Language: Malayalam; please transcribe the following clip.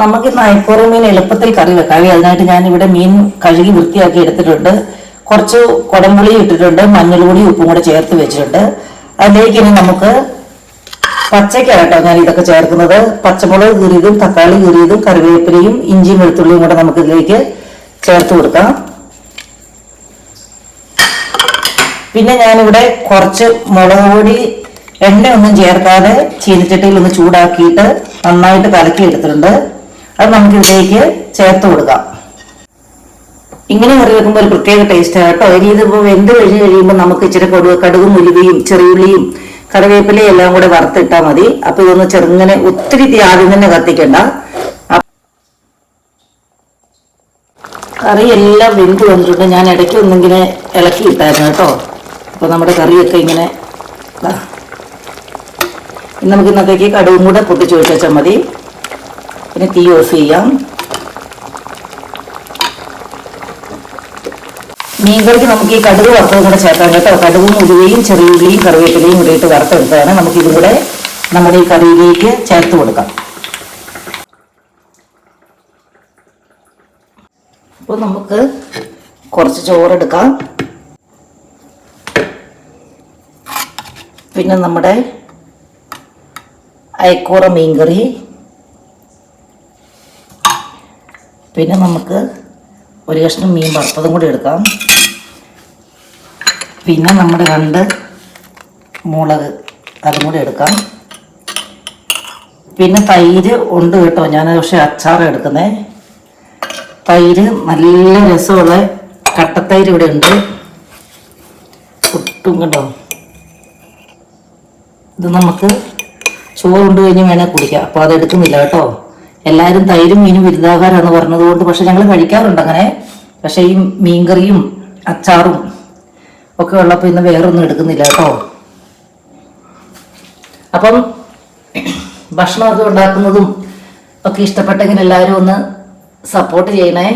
നമുക്ക് നായ്ക്കോറ മീൻ എളുപ്പത്തിൽ കറി വെക്കാം. അതിനായിട്ട് ഞാൻ ഇവിടെ മീൻ കഴുകി വൃത്തിയാക്കി എടുത്തിട്ടുണ്ട്. കുറച്ച് കുടംപുളി ഇട്ടിട്ടുണ്ട്. മഞ്ഞൾപൊടി ഉപ്പും കൂടെ ചേർത്ത് വെച്ചിട്ടുണ്ട്. അതിലേക്ക് ഇനി നമുക്ക് പച്ചക്കാട്ടോ ഞാൻ ഇതൊക്കെ ചേർക്കുന്നത്. പച്ചമുളക് കീറിയതും തക്കാളി കീറിയതും കറിവേപ്പിലയും ഇഞ്ചിയും വെളുത്തുള്ളിയും കൂടെ നമുക്ക് ഇതിലേക്ക് ചേർത്ത് കൊടുക്കാം. പിന്നെ ഞാനിവിടെ കുറച്ച് മുളക് പൊടി എണ്ണ ഒന്നും ചേർക്കാതെ ചീനച്ചട്ടിയിൽ ഒന്ന് ചൂടാക്കിയിട്ട് നന്നായിട്ട് കലക്കി എടുത്തിട്ടുണ്ട് അത് നമുക്ക് ഇതിലേക്ക് ചേർത്ത് കൊടുക്കാം. ഇങ്ങനെ കറി വെക്കുമ്പോൾ ഒരു പ്രത്യേക ടേസ്റ്റ് കേട്ടോ. ഇനി ഇതിപ്പോൾ വെന്ത് കഴിഞ്ഞ് കഴിയുമ്പോൾ നമുക്ക് ഇച്ചിരി കടുക കടുകും ഉലുവയും ചെറിയുള്ളിയും കറിവേപ്പിലയും എല്ലാം കൂടെ വറുത്തിട്ടാൽ മതി. അപ്പൊ ഇതൊന്ന് ചെറുങ്ങനെ ഒത്തിരി ആദ്യം തന്നെ കത്തിക്കണ്ട. കറി എല്ലാം വെന്ത് വന്നിട്ടുണ്ട്. ഞാൻ ഇടയ്ക്ക് ഒന്നിങ്ങനെ ഇളക്കി ഇട്ടായിരുന്നു കേട്ടോ. അപ്പൊ നമ്മുടെ കറിയൊക്കെ ഇങ്ങനെ ദാ. ഇനി നമുക്ക് ഇന്നത്തേക്ക് കടുകും കൂടെ പൊട്ടിച്ചു വെച്ചാൽ മതി. പിന്നെ തീ ഓഫ് ചെയ്യാം. മീൻകറിക്ക് നമുക്ക് ഈ കടുക് വറുത്തതും കൂടെ ചേർക്കാം കേട്ടോ. കടുകും ഉരുവയും ചെറിയുള്ളിയും കറിവേപ്പിലയും കൂടെ ഇട്ട് വറുത്തെടുത്താണ് നമുക്ക് കൂടെ നമ്മുടെ ഈ കറിയിലേക്ക് ചേർത്ത് കൊടുക്കാം. അപ്പോൾ നമുക്ക് കുറച്ച് ചോറെടുക്കാം. പിന്നെ നമ്മുടെ അയക്കൂറ മീൻകറി. പിന്നെ നമുക്ക് ഒരു കഷ്ണം മീൻ വറുത്തതും കൂടി എടുക്കാം. പിന്നെ നമ്മുടെ രണ്ട് മുളക് അതും കൂടി എടുക്കാം. പിന്നെ തൈര് ഉണ്ട് കേട്ടോ. ഞാൻ പക്ഷേ അച്ചാർ എടുക്കുന്നേ. തൈര് നല്ല രസമുള്ള കട്ടത്തൈര് ഇവിടെ ഉണ്ട്. ഒട്ടും കണ്ടോ? ഇത് നമുക്ക് ചോറ് കൊണ്ട് കഴിഞ്ഞ് വേണേൽ കുടിക്കാം. അപ്പോൾ അത് എടുക്കുന്നില്ല കേട്ടോ. എല്ലാവരും തൈരും മീനും വിരുദ്ധാകാരാന്ന് പറഞ്ഞത് കൊണ്ട് പക്ഷെ ഞങ്ങൾ കഴിക്കാറുണ്ട് അങ്ങനെ. പക്ഷെ ഈ മീൻകറിയും അച്ചാറും ഒക്കെ ഉള്ളപ്പോൾ ഇന്ന് വേറൊന്നും എടുക്കുന്നില്ല കേട്ടോ. അപ്പം ഭക്ഷണമൊക്കെ ഉണ്ടാക്കുന്നതും ഒക്കെ ഇഷ്ടപ്പെട്ടെങ്കിൽ എല്ലാവരും ഒന്ന് സപ്പോർട്ട് ചെയ്യണേ.